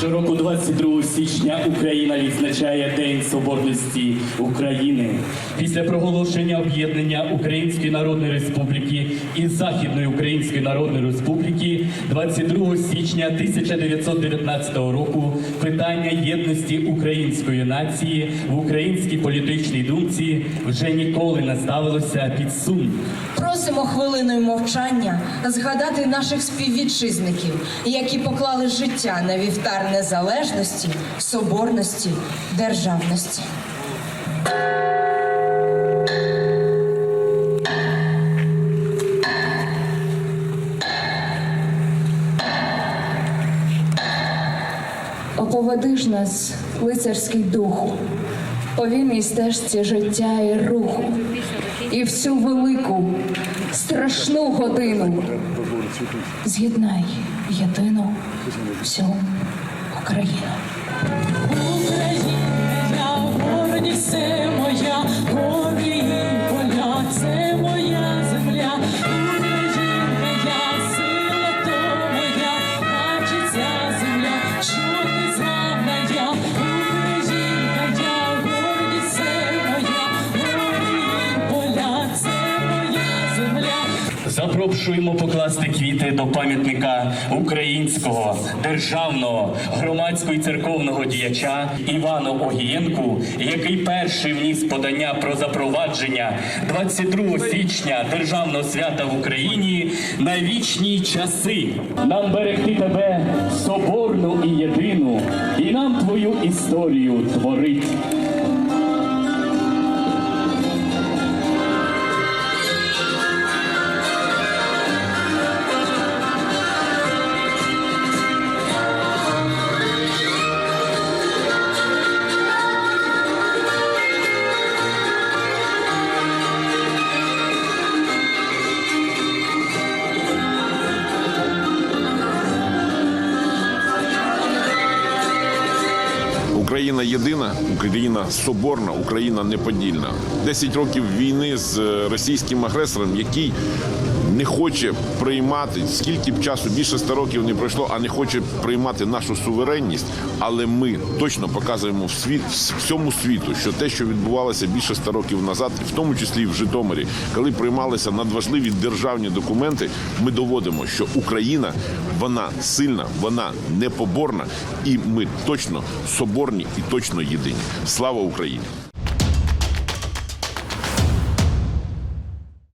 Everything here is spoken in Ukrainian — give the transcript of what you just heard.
Щороку 22 січня Україна відзначає День Соборності України. Після проголошення об'єднання Української Народної Республіки і Західної Української Народної Республіки 22 січня 1919 року питання єдності української нації в українській політичній думці вже ніколи не ставилося під сумнів. Просимо хвилиною мовчання згадати наших співвітчизників, які поклали життя на вівтар незалежності, соборності, державності. Оповеди ж нас, лицарський духу, по вільній стежці життя і руху, і всю велику, страшну годину з'єднай єдину всю Україну. Запрошуємо покласти квіти до пам'ятника українського державного громадського і церковного діяча Івану Огієнку, який перший вніс подання про запровадження 22 січня державного свята в Україні на вічні часи. Нам берегти тебе соборну і єдину, і нам твою історію творить. Україна єдина, Україна соборна, Україна неподільна. Десять років війни з е, російським агресором, який не хоче приймати скільки б часу більше ста років не пройшло, а не хоче приймати нашу суверенність. Але ми точно показуємо в світ всьому світу, що те, що відбувалося більше ста років назад, в тому числі в Житомирі, коли приймалися надважливі державні документи, ми доводимо, що Україна вона сильна, вона непоборна, і ми точно соборні і точно єдині. Слава Україні!